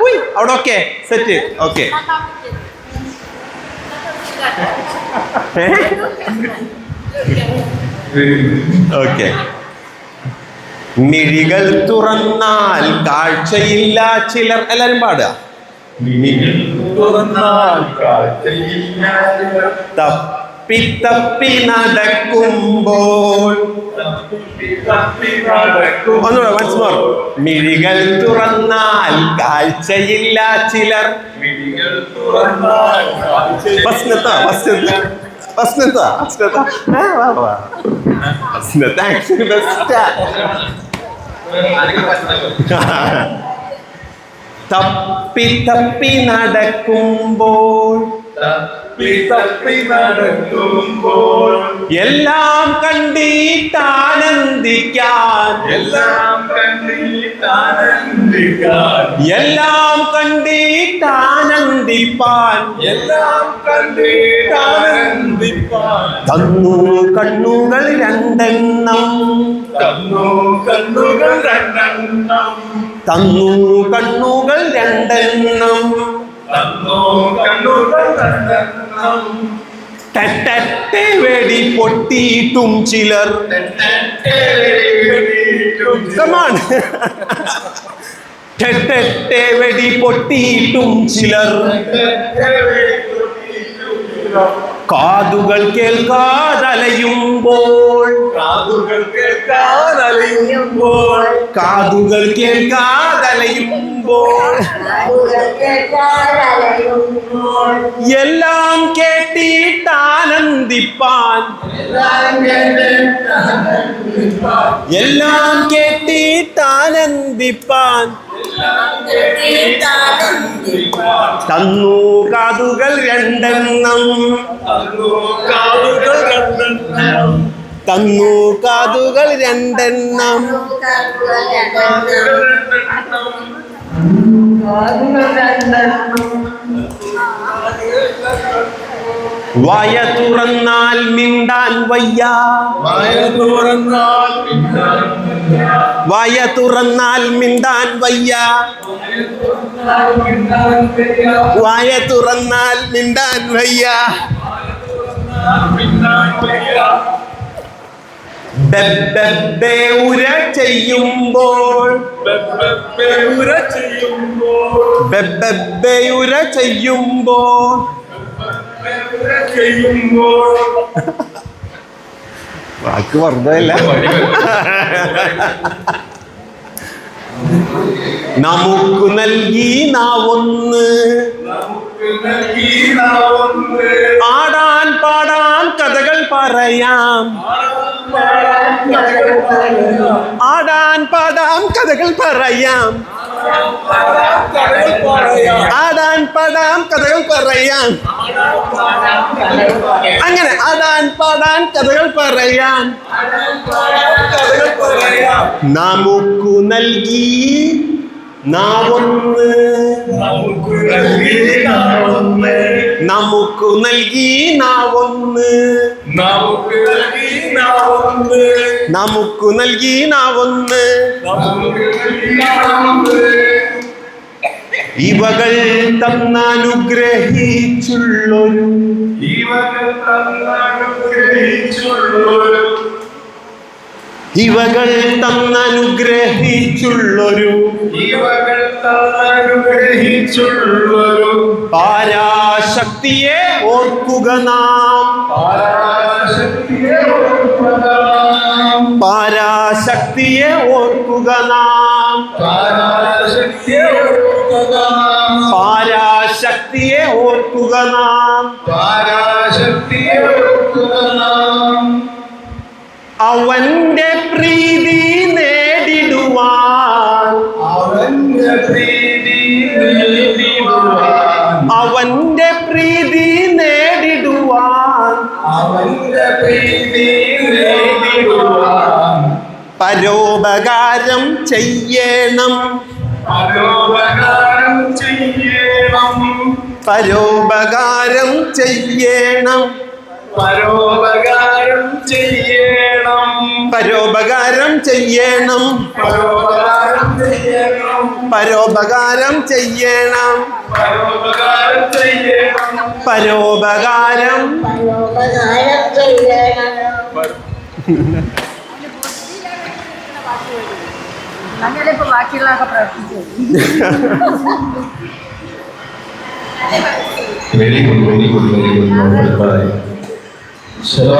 ഉയ് അവിടെ okay set okay okay മിഴികൾ തുറന്നാൽ കാഴ്ചയില്ല ചിലർ. എല്ലാരും പാടുക. തുറന്നാൽ കാഴ്ചയില്ല തപ്പി തപ്പി നടക്കുമ്പോൾ. ഒന്നുകൂടെ വൺസ് മോർ മിഴികൾ തുറന്നാൽ കാഴ്ചയില്ല ചിലർ. തപ്പി തപ്പി നടക്കുമ്പോൾ. തപ്പി നടക്കുമ്പോൾ എല്ലാം കണ്ടിട്ടാനന്ദിക്കാൻ. എല്ലാം കണ്ടിട്ടാനന്ദിക്കാൻ. എല്ലാം കണ്ടിട്ടാനന്ദിപ്പാൻ. എല്ലാം കണ്ടിട്ടാനന്ദിപ്പാൻ. തന്നു കണ്ണുകൾ രണ്ടെണ്ണം. തന്നു കണ്ണുകൾ രണ്ടെണ്ണം. തന്നു കണ്ണുകൾ രണ്ടെണ്ണം. തെറ്റത്തെ വെടി പൊട്ടിയിട്ടും ചിലർ. കമാൺ തെറ്റത്തെ വെടി പൊട്ടിയിട്ടും ചിലർ. കാതുകൾ കേൾക്കാതലയുമ്പോൾ. കാതുകൾ കേൾക്കാതലയുമ്പോൾ. കാതുകൾ കേൾക്കാതലയുമ്പോൾ. എല്ലാം കേട്ടിട്ടാനന്ദിപ്പാൻ. എല്ലാം കേട്ടിട്ടാനന്ദിപ്പാൻ. തന്നു കാതുകൾ രണ്ടെണ്ണം കാതുകൾ രണ്ടെണ്ണം. തന്നു കാതുകൾ രണ്ടെണ്ണം. വായ തുറന്നാൽ മിണ്ടാൻ വയ്യ വയ തുറന്നാൽ മിണ്ടാൻ വയ്യ വയ. തുറന്നാൽ മിണ്ടാൻ വയ്യ. ഉര ചെയ്യുമ്പോൾ ഉര ചെയ്യുമ്പോൾ. ചെയ്യുമ്പോൾ. വാക്ക് വെറുതെ അല്ല നമുക്ക് നൽകി നാവൊന്ന്. ആടാൻ പാടാൻ കഥകൾ പറയാം. പാടാൻ പാടാം കഥകൾ പറയാം. ആടാൻ പാടാം കഥകൾ പറയാം. അങ്ങനെ ആടാൻ പാടാൻ കഥകൾ പറയാൻ. നമുക്ക് നൽകി നാവൊന്ന് നമുക്ക് നൽകി നാവൊന്ന് നമുക്ക് നൽകി നാവൊന്ന് നമുക്ക് നൽകി നാവൊന്ന് ഇവകൾ തന്നനുഗ്രഹിച്ചുള്ളൊരു ഇവകൾ തന്നനുഗ്രഹിച്ചുള്ളൊരു ഇവകൾ തന്നനുഗ്രഹിച്ചുള്ളൊരു പാരാശക്തിയെ ഓർക്കുക നാം പാരാശക്തിയെ ഓർക്കുക. പാരാശക്തിയെ ഓർക്കുക നാം. പരാശക്തിയെ നാം. പാരാശക്തിയെ ഓർക്കുക നാം. പരാശക്തിയെ ഓർക്കണം. അവന്റെ പ്രീതി നേടിടുവാൻ പരോപകാരം ചെയ്യണം. പരോപകാരം ചെയ്യണം. പരോപകാരം ചെയ്യണം. പരോപകാരം ചെയ്യണം. പരോപകാരം ചെയ്യണം. പരോപകാരം ചെയ്യണം. പരോപകാരം ചെയ്യണം. പരോപകാരം ചെയ്യണം. പരോപകാരം പരോപകാരം ചെയ്യണം. Very good very good very good ശരി